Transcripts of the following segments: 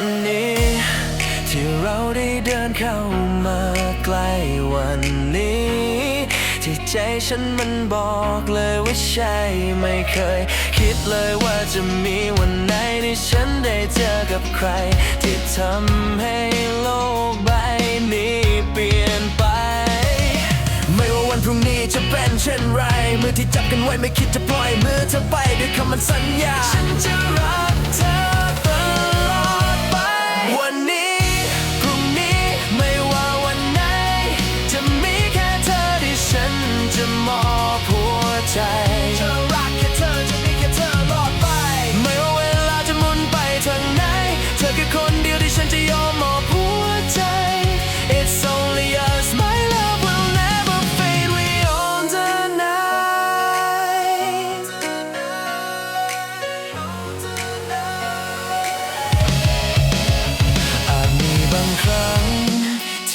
ันนี้ ที่เราได้เดินเข้ามาใกล้วันนี้ ที่ใจฉันมันบอกเลยว่าใช่ไม่เคย คิดเลยว่าจะมีวันไหนที่ฉันได้เจอกับใคร ที่ทำให้โลกใบนี้เปลี่ยนไป ไม่ว่าวันพรุ่งนี้จะเป็นเช่นไร มือที่จับกันไว้ไม่คิดจะปล่อยมือเธอไปด้วยคำมันสัญญาฉันจะ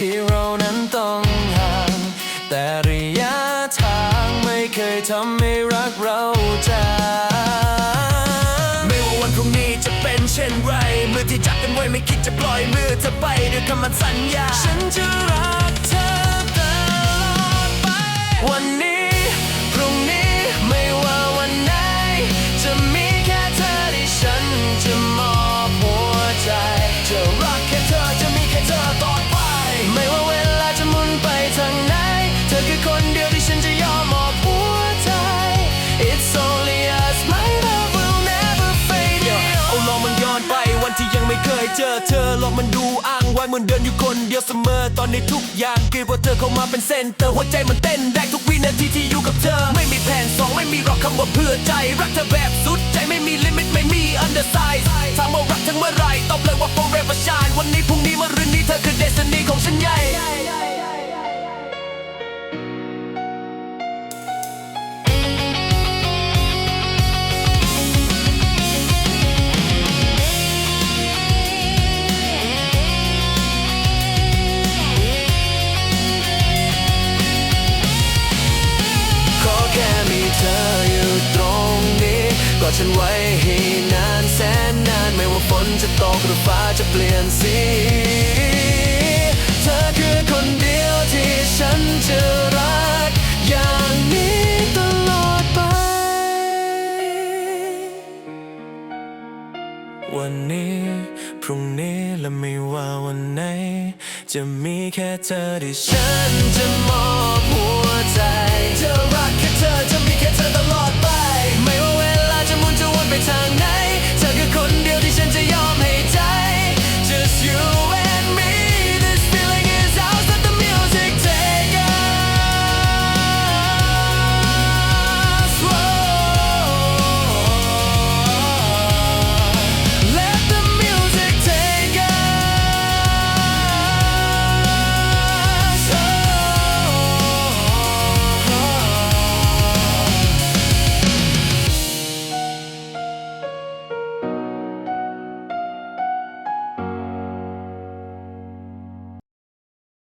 ที่เรานั้นต้องห่าง แต่ระยะทางไม่เคยทำให้รักเราจางไม่ว่าวันพรุ่งนี้จะเป็นเช่นไร มือที่จับกันไว้ไม่คิดจะปล่อยมือเธอไปด้วยคำมันสัญญา ฉันจะรักเธอ เจอเธอลองมันดูอ้างไว้เหมือนเดินอยู่คนเดียวเสมอตอนนี้ทุกอย่างคือว่าเธอเข้ามาเป็นเซนเตอร์หัวใจมันเต้นแรงทุกวินาทีที่อยู่กับเธอ ไม่มีแผนสองไม่มีหรอกคำว่าเพื่อใจ รักเธอแบบสุดใจไม่มีลิมิตไม่มีอันเดอร์ไซส์ถามว่ารักทั้งเมื่อไรตอบเลยว่า forever shine วันนี้พรุ่งนี้มะรืนนี้เธอคือเดซิเนของฉัน อดฉันไว้ให้นานแสนนานไม่ว่าฝนจะตกหรือฟ้าจะเปลี่ยนสีเธอคือคนเดียวที่ฉันจะรักอย่างนี้ตลอดไป วันนี้พรุ่งนี้และไม่ว่าวันไหน จะมีแค่เธอที่ฉันจะมอบหัวใจ